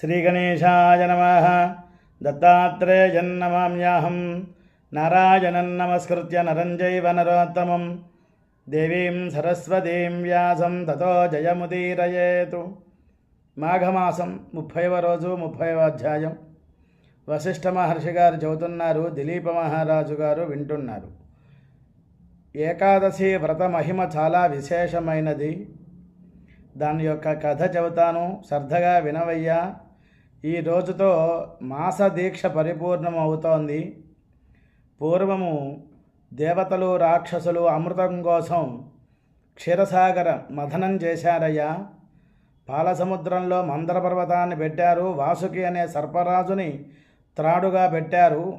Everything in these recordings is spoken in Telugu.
శ్రీగణేశాయ నమ. దత్తాత్రేయన్నమామ్యాహం. నారాయణం నమస్కృత్య నరంజైవ నరోత్తమం. దేవీం సరస్వతీం వ్యాసం తతో జయముదీరయేతు. మాఘమాసం ముప్పైవ రోజు ముప్పైవ అధ్యాయం. వశిష్ఠ మహర్షి గారు చెబుతున్నారు దిలీప మహారాజు గారు వింటున్నారు. ఏకాదశి వ్రత మహిమ చాలా విశేషమైనది. దాని యొక్క కథ చెబుతాను శ్రద్ధగా వినవయ్యా. ఈ రోజుతో మాస దీక్ష పరిపూర్ణం అవుతోంది పూర్వము దేవతలు రాక్షసులు అమృతం కోసం క్షీరసాగర మథనం చేశారయ్యా. పాలసముద్రంలో మందర పర్వతాన్ని పెట్టారు. వాసుకి అనే సర్పరాజుని త్రాడుగా పెట్టారు.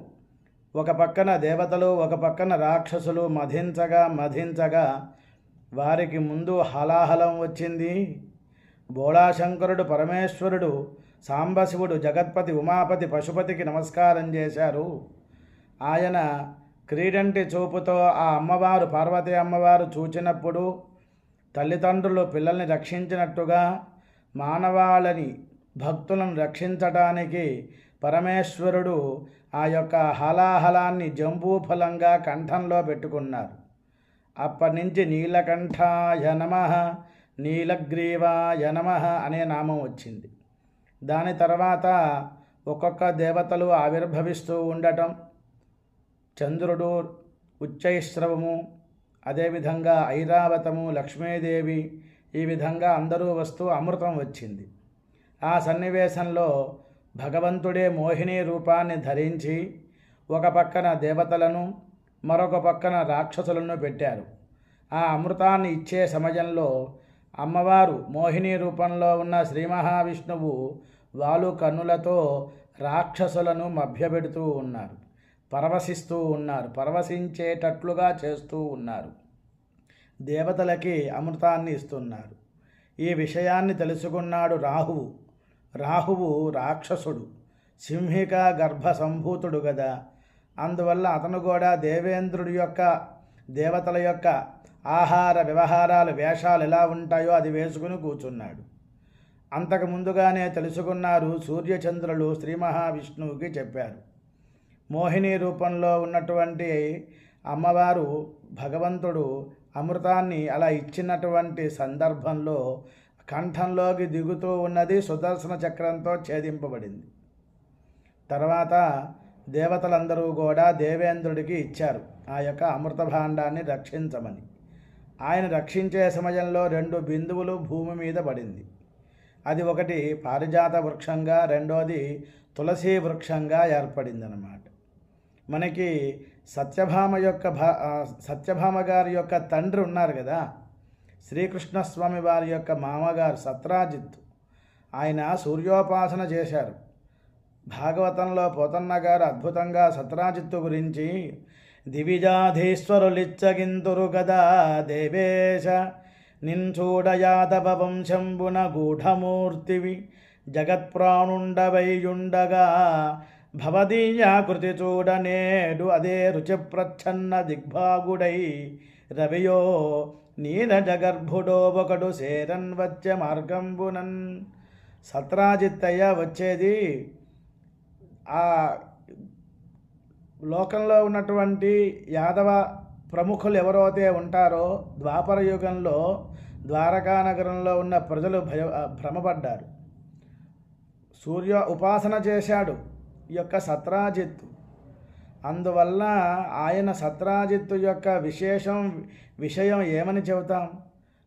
ఒక పక్కన దేవతలు ఒక పక్కన రాక్షసులు మధించగా మధించగా వారికి ముందు హలాహలం వచ్చింది. బోళాశంకరుడు పరమేశ్వరుడు సాంబశివుడు జగత్పతి ఉమాపతి పశుపతికి నమస్కారం చేశారు. ఆయన క్రీడంటి చూపుతో ఆ అమ్మవారు పార్వతీ అమ్మవారు చూచినప్పుడు తల్లిదండ్రులు పిల్లల్ని రక్షించినట్టుగా మానవాళని భక్తులను రక్షించటానికి పరమేశ్వరుడు ఆ యొక్క హలాహలాన్ని జంబూఫలంగా కంఠంలో పెట్టుకున్నారు. అప్పటి నుంచి నీలకంఠాయ నమ. నీలగ్రీవాయ నమ అనే నామం వచ్చింది. దాని తర్వాత ఒక్కొక్క దేవతలు ఆవిర్భవిస్తూ ఉండటం చంద్రుడు ఉచ్చైశ్రవము అదేవిధంగా ఐరావతము లక్ష్మీదేవి ఈ విధంగా అందరూ వస్తూ అమృతం వచ్చింది. ఆ సన్నివేశంలో భగవంతుడే మోహిని రూపాన్ని ధరించి ఒక పక్కన దేవతలను మరొక పక్కన రాక్షసులను పెట్టారు. ఆ అమృతాన్ని ఇచ్చే సమయంలో అమ్మవారు మోహిని రూపంలో ఉన్న శ్రీ మహావిష్ణువు వాలు కన్నులతో రాక్షసులను మభ్యపెడుతూ ఉన్నారు పరవశిస్తూ ఉన్నారు పరవశించేటట్లుగా చేస్తూ ఉన్నారు. దేవతలకి అమృతాన్ని ఇస్తున్నారు. ఈ విషయాన్ని తెలుసుకున్నాడు రాహువు. రాహువు రాక్షసుడు సింహిక గర్భ సంభూతుడు కదా అందువల్ల అతను కూడా దేవేంద్రుడి యొక్క దేవతల యొక్క ఆహార వ్యవహారాలు వేషాలు ఎలా ఉంటాయో అది వేసుకుని కూర్చున్నాడు. అంతకు ముందుగానే తెలుసుకున్నారు సూర్యచంద్రులు శ్రీ మహావిష్ణువుకి చెప్పారు. మోహిని రూపంలో ఉన్నటువంటి అమ్మవారు భగవంతుడు అమృతాన్ని అలా ఇచ్చినటువంటి సందర్భంలో కంఠంలోకి దిగుతూ ఉన్నది సుదర్శన చక్రంతో ఛేదింపబడింది. తర్వాత దేవతలందరూ కూడా దేవేంద్రుడికి ఇచ్చారు ఆ యొక్క అమృత భాండాన్ని రక్షించమని. ఆయన రక్షించే సమయంలో రెండు బిందువులు భూమి మీద పడింది. అది ఒకటి పారిజాత వృక్షంగా రెండోది తులసి వృక్షంగా ఏర్పడిందనమాట మనకి సత్యభామ యొక్క భా సత్యభామ గారి యొక్క తండ్రి ఉన్నారు కదా? శ్రీకృష్ణస్వామి వారి యొక్క మామగారు సత్రాజిత్ ఆయన సూర్యోపాసన చేశారు. భాగవతంలో పోతన్న గారు అద్భుతంగా సత్రాజిత్తు గురించి దివిజాధీశ్వరులిచ్చగింతురు గదా దేవేశ నిన్చూడయాదవ వంశంబున గూఢమూర్తివి జగత్ప్రాణుండవైయుండగా భవదీయాకృతి చూడనేడు అదే రుచి ప్రచ్ఛన్న దిగ్భాగుడై రవియో నీరజగర్భుడో ఒకడు శేరన్ వచ్చే మార్గంబునన్ సత్రాజిత్తయ్య వచ్చేది ఆ లోకంలో ఉన్నటువంటి యాదవ ప్రముఖులు ఎవరైతే ఉంటారో ద్వాపర యుగంలో ద్వారకా నగరంలో ఉన్న ప్రజలు భయ భ్రమపడ్డారు. సూర్య ఉపాసన చేశాడు ఈ యొక్క సత్రాజిత్తు. అందువల్ల ఆయన సత్రాజిత్తు యొక్క విశేషం విషయం ఏమని చెబుతాం?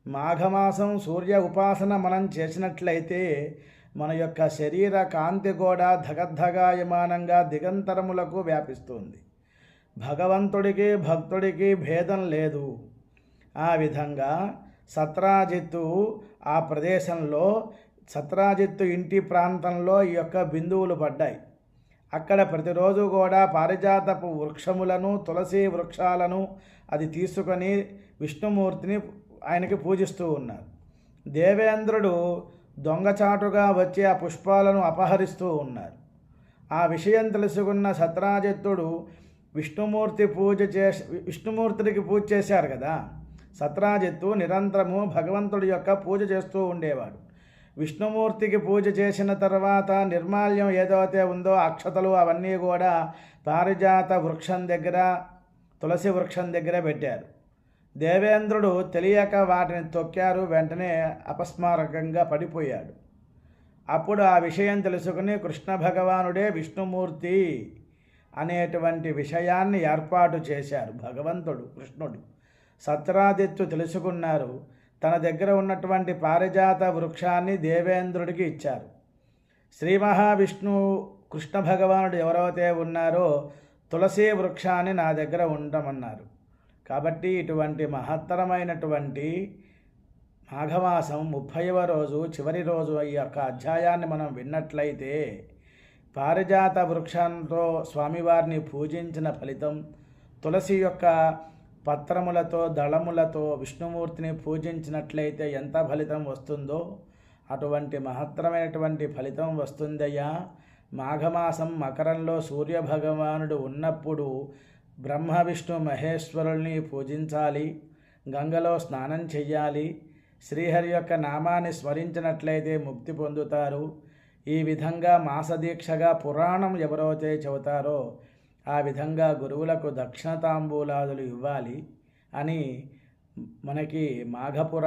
మాఘమాసం సూర్య ఉపాసన మనం చేసినట్లయితే మన యొక్క శరీర కాంతి కూడా ధగద్ధగాయమానంగా దిగంతరములకు వ్యాపిస్తుంది. భగవంతుడికి భక్తుడికి భేదం లేదు. ఆ విధంగా సత్రాజిత్తు ఆ ప్రదేశంలో సత్రాజిత్తు ఇంటి ప్రాంతంలో ఈ యొక్క బిందువులు పడ్డాయి. అక్కడ ప్రతిరోజు కూడా పారిజాతపు వృక్షములను తులసి వృక్షాలను అది తీసుకొని విష్ణుమూర్తిని ఆయనకి పూజిస్తూ ఉన్నారు. దేవేంద్రుడు దొంగచాటుగా వచ్చే ఆ పుష్పాలను అపహరిస్తూ ఉన్నారు. ఆ విషయం తెలుసుకున్న సత్రాజిత్తుడు విష్ణుమూర్తి పూజ చేసి విష్ణుమూర్తికి పూజ చేశారు కదా. సత్రాజిత్తు నిరంతరము భగవంతుడి యొక్క పూజ చేస్తూ ఉండేవాడు. విష్ణుమూర్తికి పూజ చేసిన తర్వాత నిర్మాల్యం ఏదైతే ఉందో అక్షతలు అవన్నీ కూడా పారిజాత వృక్షం దగ్గర తులసి వృక్షం దగ్గర పెట్టారు. దేవేంద్రుడు తెలియక వాటిని తొక్కారు వెంటనే అపస్మారకంగా పడిపోయాడు. అప్పుడు ఆ విషయం తెలుసుకుని కృష్ణ భగవానుడే విష్ణుమూర్తి అనేటువంటి విషయాన్ని ఏర్పాటు చేశారు. భగవంతుడు కృష్ణుడు సత్రాదిత్తు తెలుసుకున్నారు. తన దగ్గర ఉన్నటువంటి పారిజాత వృక్షాన్ని దేవేంద్రుడికి ఇచ్చారు. శ్రీ మహావిష్ణు కృష్ణ భగవానుడు ఎవరైతే ఉన్నారో తులసి వృక్షాన్ని నా దగ్గర ఉండమన్నారు. కాబట్టి ఇటువంటి మహత్తరమైనటువంటి మాఘమాసం ముప్పైవ రోజు చివరి రోజు ఈ యొక్క అధ్యాయాన్ని మనం విన్నట్లయితే పారిజాత వృక్షంతో స్వామివారిని పూజించిన ఫలితం తులసి యొక్క పత్రములతో దళములతో విష్ణుమూర్తిని పూజించినట్లయితే ఎంత ఫలితం వస్తుందో అటువంటి మహత్తరమైనటువంటి ఫలితం వస్తుందయ్యా. మాఘమాసం మకరంలో సూర్యభగవానుడు ఉన్నప్పుడు బ్రహ్మ విష్ణు మహేశ్వరుల్ని పూజించాలి గంగలో స్నానం చెయ్యాలి శ్రీహరి యొక్క నామాన్ని స్మరించినట్లయితే ముక్తి పొందుతారు. ఈ విధంగా మాసదీక్షగా పురాణం ఎవరైతే చెబుతారో ఆ విధంగా గురువులకు దక్షిణ తాంబూలాదులు ఇవ్వాలి అని మనకి మాఘపురా